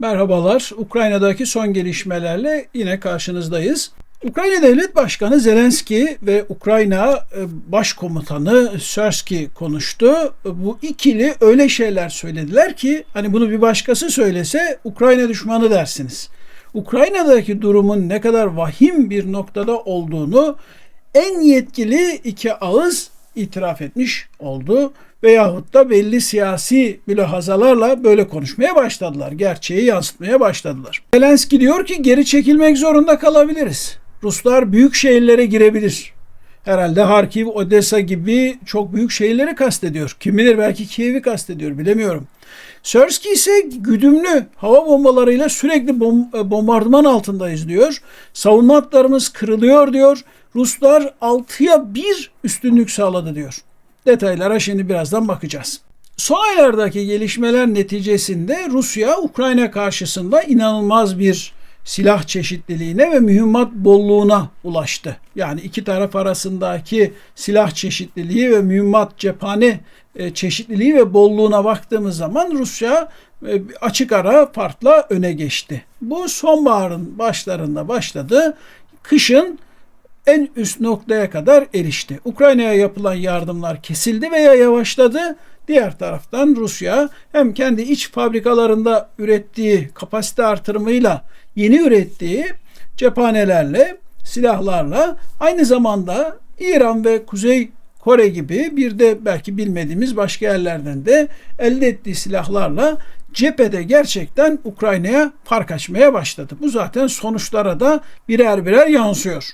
Merhabalar. Ukrayna'daki son gelişmelerle yine karşınızdayız. Ukrayna Devlet Başkanı Zelenski ve Ukrayna e, Başkomutanı Sörski konuştu. Bu ikili öyle şeyler söylediler ki hani bunu bir başkası söylese Ukrayna düşmanı dersiniz. Ukrayna'daki durumun ne kadar vahim bir noktada olduğunu en yetkili iki ağız itiraf etmiş oldu veyahut da belli siyasi mülahazalarla böyle konuşmaya başladılar. Gerçeği yansıtmaya başladılar. Zelenski diyor ki geri çekilmek zorunda kalabiliriz. Ruslar büyük şehirlere girebilir. Herhalde Harkiv, Odessa gibi çok büyük şehirleri kastediyor. Kim bilir belki Kiev'i kastediyor bilemiyorum. Sörski ise güdümlü hava bombalarıyla sürekli bom- bombardıman altındayız diyor. Savunma hatlarımız kırılıyor diyor. Ruslar 6'ya 1 üstünlük sağladı diyor. Detaylara şimdi birazdan bakacağız. Son aylardaki gelişmeler neticesinde Rusya Ukrayna karşısında inanılmaz bir silah çeşitliliğine ve mühimmat bolluğuna ulaştı. Yani iki taraf arasındaki silah çeşitliliği ve mühimmat cephane e, çeşitliliği ve bolluğuna baktığımız zaman Rusya e, açık ara farkla öne geçti. Bu sonbaharın başlarında başladı. Kışın en üst noktaya kadar erişti. Ukrayna'ya yapılan yardımlar kesildi veya yavaşladı. Diğer taraftan Rusya hem kendi iç fabrikalarında ürettiği kapasite artırımıyla yeni ürettiği cephanelerle, silahlarla aynı zamanda İran ve Kuzey Kore gibi bir de belki bilmediğimiz başka yerlerden de elde ettiği silahlarla cephede gerçekten Ukrayna'ya fark açmaya başladı. Bu zaten sonuçlara da birer birer yansıyor.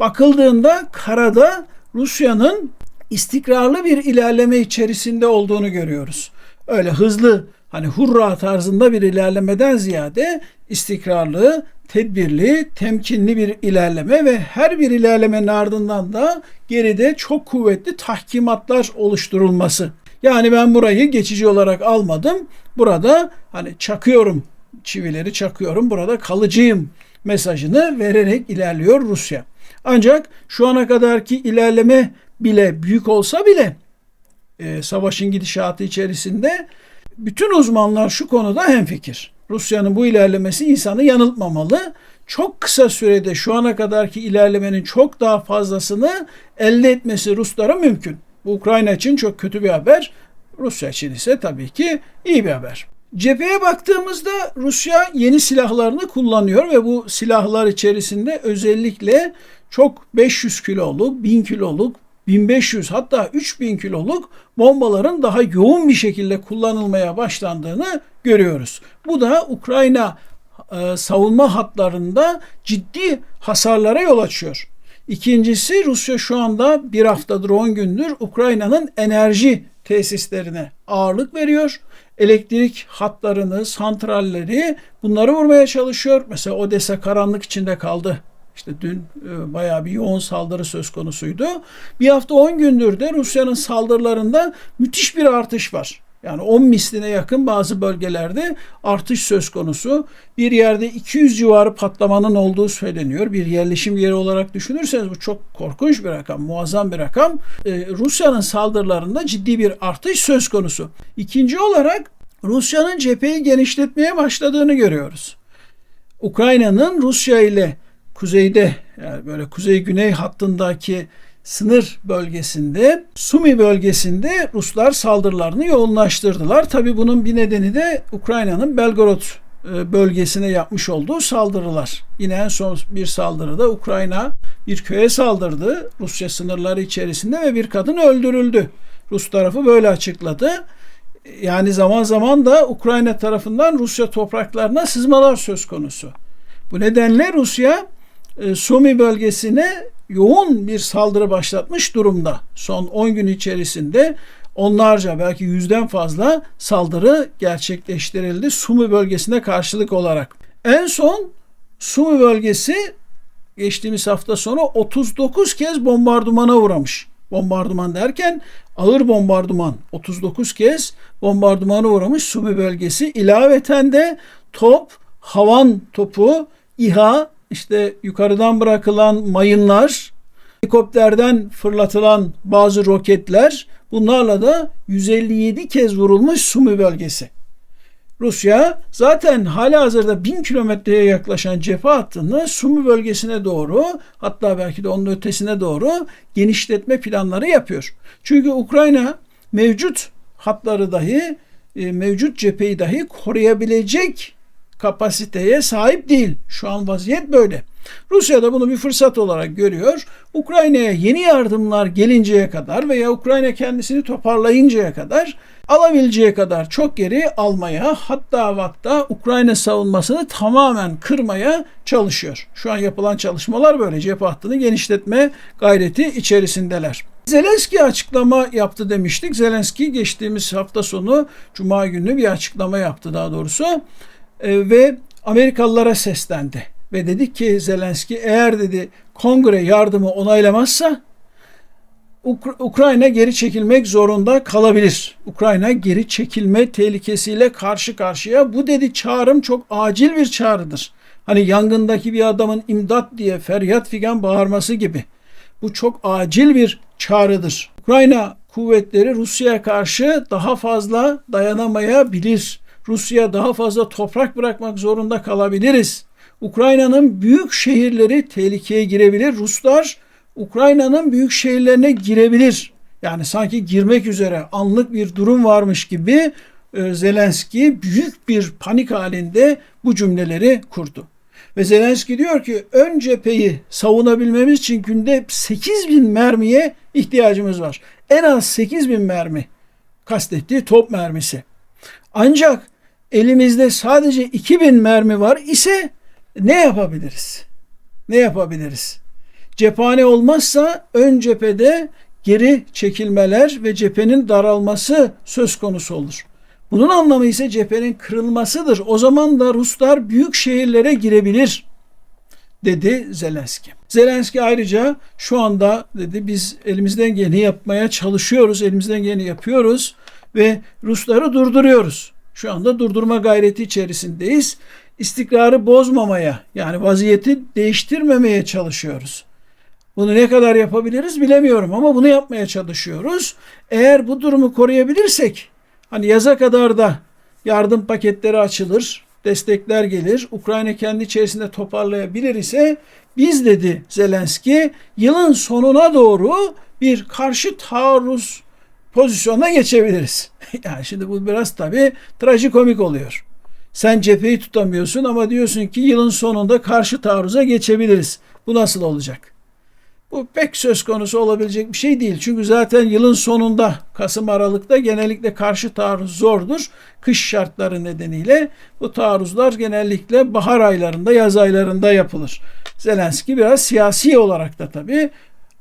Bakıldığında karada Rusya'nın istikrarlı bir ilerleme içerisinde olduğunu görüyoruz. Öyle hızlı hani hurra tarzında bir ilerlemeden ziyade istikrarlı, tedbirli, temkinli bir ilerleme ve her bir ilerlemenin ardından da geride çok kuvvetli tahkimatlar oluşturulması. Yani ben burayı geçici olarak almadım. Burada hani çakıyorum çivileri çakıyorum. Burada kalıcıyım mesajını vererek ilerliyor Rusya. Ancak şu ana kadarki ilerleme bile büyük olsa bile e, savaşın gidişatı içerisinde bütün uzmanlar şu konuda hemfikir. Rusya'nın bu ilerlemesi insanı yanıltmamalı. Çok kısa sürede şu ana kadarki ilerlemenin çok daha fazlasını elde etmesi Ruslara mümkün. Bu Ukrayna için çok kötü bir haber. Rusya için ise tabii ki iyi bir haber. Cepheye baktığımızda Rusya yeni silahlarını kullanıyor ve bu silahlar içerisinde özellikle çok 500 kiloluk, 1000 kiloluk, 1500 hatta 3000 kiloluk bombaların daha yoğun bir şekilde kullanılmaya başlandığını görüyoruz. Bu da Ukrayna e, savunma hatlarında ciddi hasarlara yol açıyor. İkincisi Rusya şu anda bir haftadır 10 gündür Ukrayna'nın enerji tesislerine ağırlık veriyor. Elektrik hatlarını, santralleri bunları vurmaya çalışıyor. Mesela Odessa karanlık içinde kaldı. İşte dün e, bayağı bir yoğun saldırı söz konusuydu. Bir hafta 10 gündür de Rusya'nın saldırılarında müthiş bir artış var. Yani 10 misline yakın bazı bölgelerde artış söz konusu. Bir yerde 200 civarı patlamanın olduğu söyleniyor. Bir yerleşim yeri olarak düşünürseniz bu çok korkunç bir rakam, muazzam bir rakam. Ee, Rusya'nın saldırılarında ciddi bir artış söz konusu. İkinci olarak Rusya'nın cepheyi genişletmeye başladığını görüyoruz. Ukrayna'nın Rusya ile kuzeyde yani böyle kuzey-güney hattındaki sınır bölgesinde, Sumi bölgesinde Ruslar saldırılarını yoğunlaştırdılar. Tabi bunun bir nedeni de Ukrayna'nın Belgorod e, bölgesine yapmış olduğu saldırılar. Yine en son bir saldırıda Ukrayna bir köye saldırdı Rusya sınırları içerisinde ve bir kadın öldürüldü. Rus tarafı böyle açıkladı. Yani zaman zaman da Ukrayna tarafından Rusya topraklarına sızmalar söz konusu. Bu nedenle Rusya e, Sumi bölgesine yoğun bir saldırı başlatmış durumda. Son 10 gün içerisinde onlarca belki yüzden fazla saldırı gerçekleştirildi Sumi bölgesine karşılık olarak. En son Sumi bölgesi geçtiğimiz hafta sonu 39 kez bombardımana uğramış. Bombardıman derken ağır bombardıman 39 kez bombardımana uğramış Sumi bölgesi. İlaveten de top, havan topu, İHA işte yukarıdan bırakılan mayınlar, helikopterden fırlatılan bazı roketler bunlarla da 157 kez vurulmuş Sumi bölgesi. Rusya zaten hala hazırda bin kilometreye yaklaşan cephe hattını Sumi bölgesine doğru hatta belki de onun ötesine doğru genişletme planları yapıyor. Çünkü Ukrayna mevcut hatları dahi e, mevcut cepheyi dahi koruyabilecek kapasiteye sahip değil. Şu an vaziyet böyle. Rusya da bunu bir fırsat olarak görüyor. Ukrayna'ya yeni yardımlar gelinceye kadar veya Ukrayna kendisini toparlayıncaya kadar alabileceği kadar çok geri almaya hatta hatta Ukrayna savunmasını tamamen kırmaya çalışıyor. Şu an yapılan çalışmalar böyle cephe hattını genişletme gayreti içerisindeler. Zelenski açıklama yaptı demiştik. Zelenski geçtiğimiz hafta sonu Cuma günü bir açıklama yaptı daha doğrusu e, ve Amerikalılara seslendi ve dedi ki Zelenski eğer dedi kongre yardımı onaylamazsa Uk- Ukrayna geri çekilmek zorunda kalabilir. Ukrayna geri çekilme tehlikesiyle karşı karşıya. Bu dedi çağrım çok acil bir çağrıdır. Hani yangındaki bir adamın imdat diye feryat figan bağırması gibi. Bu çok acil bir çağrıdır. Ukrayna kuvvetleri Rusya'ya karşı daha fazla dayanamayabilir. Rusya daha fazla toprak bırakmak zorunda kalabiliriz. Ukrayna'nın büyük şehirleri tehlikeye girebilir. Ruslar Ukrayna'nın büyük şehirlerine girebilir. Yani sanki girmek üzere anlık bir durum varmış gibi e, Zelenski büyük bir panik halinde bu cümleleri kurdu. Ve Zelenski diyor ki ön cepheyi savunabilmemiz için günde 8 bin mermiye ihtiyacımız var. En az 8 bin mermi kastettiği top mermisi. Ancak elimizde sadece 2000 mermi var ise ne yapabiliriz? Ne yapabiliriz? Cephane olmazsa ön cephede geri çekilmeler ve cephenin daralması söz konusu olur. Bunun anlamı ise cephenin kırılmasıdır. O zaman da Ruslar büyük şehirlere girebilir dedi Zelenski. Zelenski ayrıca şu anda dedi biz elimizden geleni yapmaya çalışıyoruz, elimizden geleni yapıyoruz ve Rusları durduruyoruz. Şu anda durdurma gayreti içerisindeyiz. İstikrarı bozmamaya yani vaziyeti değiştirmemeye çalışıyoruz. Bunu ne kadar yapabiliriz bilemiyorum ama bunu yapmaya çalışıyoruz. Eğer bu durumu koruyabilirsek hani yaza kadar da yardım paketleri açılır, destekler gelir. Ukrayna kendi içerisinde toparlayabilir ise biz dedi Zelenski yılın sonuna doğru bir karşı taarruz pozisyona geçebiliriz. yani şimdi bu biraz tabii trajikomik oluyor. Sen cepheyi tutamıyorsun ama diyorsun ki yılın sonunda karşı taarruza geçebiliriz. Bu nasıl olacak? Bu pek söz konusu olabilecek bir şey değil. Çünkü zaten yılın sonunda Kasım Aralık'ta genellikle karşı taarruz zordur. Kış şartları nedeniyle bu taarruzlar genellikle bahar aylarında, yaz aylarında yapılır. Zelenski biraz siyasi olarak da tabii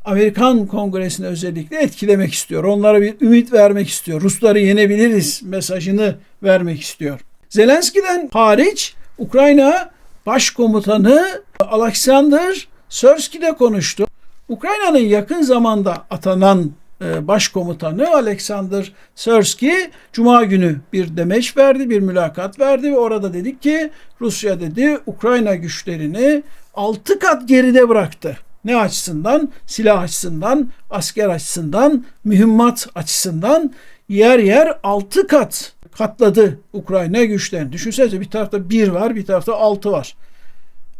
Amerikan Kongresi'ni özellikle etkilemek istiyor. Onlara bir ümit vermek istiyor. Rusları yenebiliriz mesajını vermek istiyor. Zelenski'den hariç Ukrayna Başkomutanı Alexander Sırski de konuştu. Ukrayna'nın yakın zamanda atanan e, başkomutanı Alexander Sırski Cuma günü bir demeç verdi, bir mülakat verdi ve orada dedik ki Rusya dedi Ukrayna güçlerini 6 kat geride bıraktı. Ne açısından? Silah açısından, asker açısından, mühimmat açısından yer yer 6 kat katladı Ukrayna güçlerini. Düşünsenize bir tarafta 1 var, bir tarafta 6 var.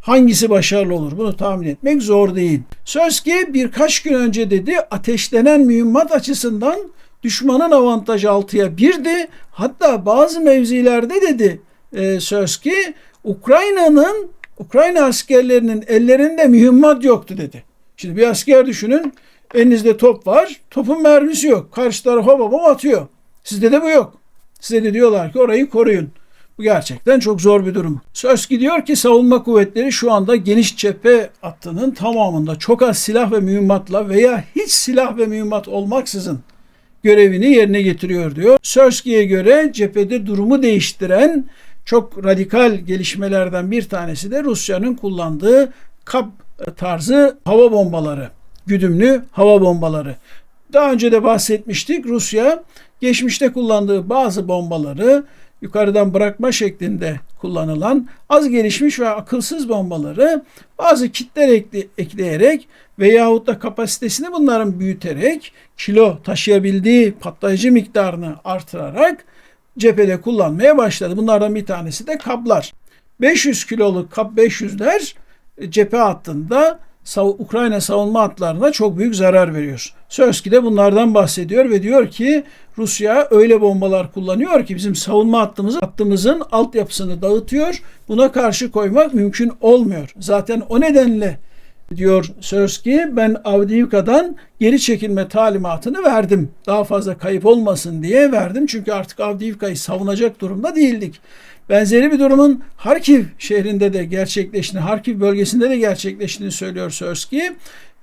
Hangisi başarılı olur? Bunu tahmin etmek zor değil. Söz ki birkaç gün önce dedi ateşlenen mühimmat açısından düşmanın avantajı 6'ya 1'di. Hatta bazı mevzilerde dedi e, söz ki Ukrayna'nın Ukrayna askerlerinin ellerinde mühimmat yoktu dedi. Şimdi bir asker düşünün elinizde top var topun mermisi yok. Karşı tarafa babam atıyor. Sizde de bu yok. Size de diyorlar ki orayı koruyun. Bu gerçekten çok zor bir durum. Söz gidiyor ki savunma kuvvetleri şu anda geniş cephe hattının tamamında çok az silah ve mühimmatla veya hiç silah ve mühimmat olmaksızın görevini yerine getiriyor diyor. Sörski'ye göre cephede durumu değiştiren çok radikal gelişmelerden bir tanesi de Rusya'nın kullandığı kap tarzı hava bombaları, güdümlü hava bombaları. Daha önce de bahsetmiştik. Rusya geçmişte kullandığı bazı bombaları yukarıdan bırakma şeklinde kullanılan az gelişmiş ve akılsız bombaları bazı kitler ekle, ekleyerek veyahut da kapasitesini bunların büyüterek kilo taşıyabildiği patlayıcı miktarını artırarak cephede kullanmaya başladı. Bunlardan bir tanesi de kaplar. 500 kiloluk kap 500'ler cephe hattında Ukrayna savunma hatlarına çok büyük zarar veriyor. Sözki de bunlardan bahsediyor ve diyor ki Rusya öyle bombalar kullanıyor ki bizim savunma hattımızı, hattımızın altyapısını dağıtıyor. Buna karşı koymak mümkün olmuyor. Zaten o nedenle diyor Sörski ben Avdiivka'dan geri çekilme talimatını verdim. Daha fazla kayıp olmasın diye verdim. Çünkü artık Avdiivka'yı savunacak durumda değildik. Benzeri bir durumun Harkiv şehrinde de gerçekleştiğini, Harkiv bölgesinde de gerçekleştiğini söylüyor Sörski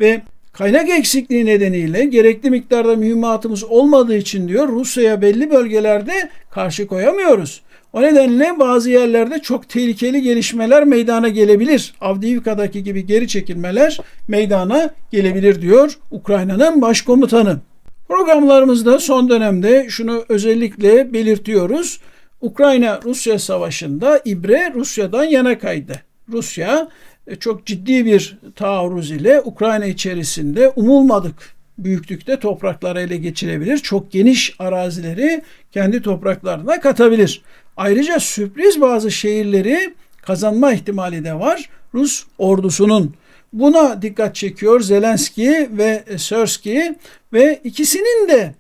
ve kaynak eksikliği nedeniyle gerekli miktarda mühimmatımız olmadığı için diyor Rusya'ya belli bölgelerde karşı koyamıyoruz. O nedenle bazı yerlerde çok tehlikeli gelişmeler meydana gelebilir. Avdiivka'daki gibi geri çekilmeler meydana gelebilir diyor Ukrayna'nın başkomutanı. Programlarımızda son dönemde şunu özellikle belirtiyoruz. Ukrayna-Rusya savaşında İbre Rusya'dan yana kaydı. Rusya e, çok ciddi bir taarruz ile Ukrayna içerisinde umulmadık büyüklükte toprakları ele geçirebilir. Çok geniş arazileri kendi topraklarına katabilir. Ayrıca sürpriz bazı şehirleri kazanma ihtimali de var Rus ordusunun. Buna dikkat çekiyor Zelenski ve Sörski ve ikisinin de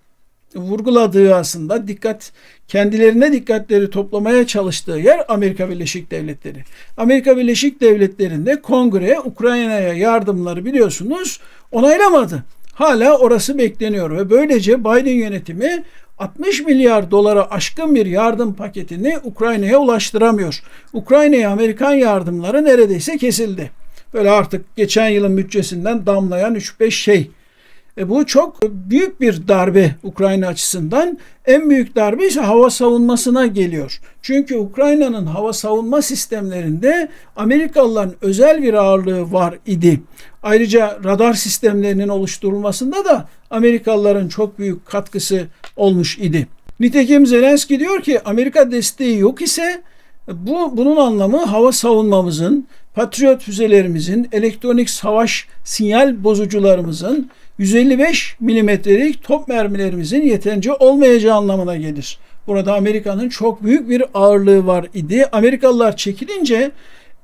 vurguladığı aslında dikkat kendilerine dikkatleri toplamaya çalıştığı yer Amerika Birleşik Devletleri. Amerika Birleşik Devletleri'nde kongre Ukrayna'ya yardımları biliyorsunuz onaylamadı. Hala orası bekleniyor ve böylece Biden yönetimi 60 milyar dolara aşkın bir yardım paketini Ukrayna'ya ulaştıramıyor. Ukrayna'ya Amerikan yardımları neredeyse kesildi. Böyle artık geçen yılın bütçesinden damlayan 3-5 şey. E bu çok büyük bir darbe Ukrayna açısından. En büyük darbe ise hava savunmasına geliyor. Çünkü Ukrayna'nın hava savunma sistemlerinde Amerikalıların özel bir ağırlığı var idi. Ayrıca radar sistemlerinin oluşturulmasında da Amerikalıların çok büyük katkısı olmuş idi. Nitekim Zelenski diyor ki Amerika desteği yok ise bu bunun anlamı hava savunmamızın, Patriot füzelerimizin, elektronik savaş sinyal bozucularımızın 155 milimetrelik top mermilerimizin yeterince olmayacağı anlamına gelir. Burada Amerika'nın çok büyük bir ağırlığı var idi. Amerikalılar çekilince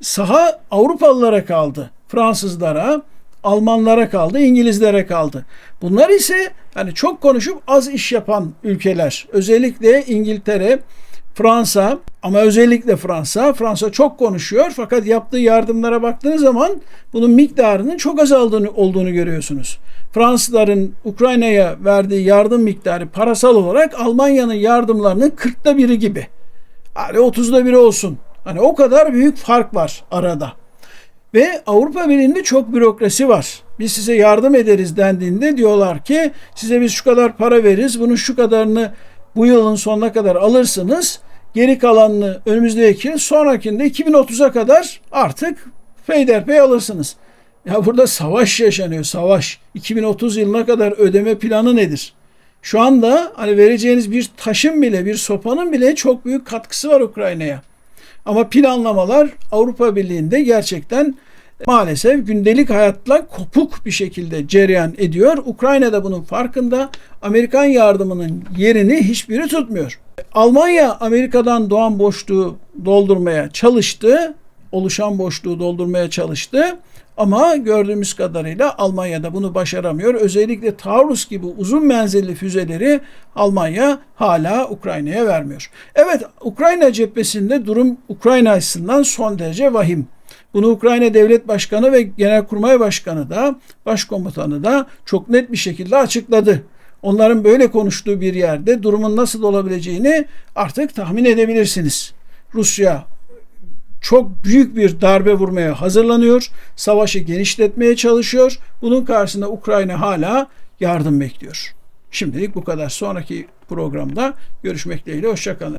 saha Avrupalılara kaldı. Fransızlara, Almanlara kaldı, İngilizlere kaldı. Bunlar ise hani çok konuşup az iş yapan ülkeler. Özellikle İngiltere, Fransa ama özellikle Fransa. Fransa çok konuşuyor fakat yaptığı yardımlara baktığınız zaman bunun miktarının çok azaldığını olduğunu görüyorsunuz. Fransızların Ukrayna'ya verdiği yardım miktarı parasal olarak Almanya'nın yardımlarının 40'ta biri gibi. Hani 30'da biri olsun. Hani o kadar büyük fark var arada. Ve Avrupa Birliği'nde çok bürokrasi var. Biz size yardım ederiz dendiğinde diyorlar ki size biz şu kadar para veririz. Bunun şu kadarını bu yılın sonuna kadar alırsınız. Geri kalanını önümüzdeki yıl sonrakinde 2030'a kadar artık peyderpey alırsınız. Ya burada savaş yaşanıyor, savaş. 2030 yılına kadar ödeme planı nedir? Şu anda hani vereceğiniz bir taşın bile, bir sopanın bile çok büyük katkısı var Ukrayna'ya. Ama planlamalar Avrupa Birliği'nde gerçekten maalesef gündelik hayatla kopuk bir şekilde cereyan ediyor. Ukrayna da bunun farkında. Amerikan yardımının yerini hiçbiri tutmuyor. Almanya Amerika'dan doğan boşluğu doldurmaya çalıştı. Oluşan boşluğu doldurmaya çalıştı. Ama gördüğümüz kadarıyla Almanya'da bunu başaramıyor. Özellikle Taurus gibi uzun menzilli füzeleri Almanya hala Ukrayna'ya vermiyor. Evet Ukrayna cephesinde durum Ukrayna açısından son derece vahim. Bunu Ukrayna Devlet Başkanı ve Genelkurmay Başkanı da Başkomutanı da çok net bir şekilde açıkladı. Onların böyle konuştuğu bir yerde durumun nasıl olabileceğini artık tahmin edebilirsiniz. Rusya çok büyük bir darbe vurmaya hazırlanıyor. Savaşı genişletmeye çalışıyor. Bunun karşısında Ukrayna hala yardım bekliyor. Şimdilik bu kadar. Sonraki programda görüşmek dileğiyle. Hoşçakalın.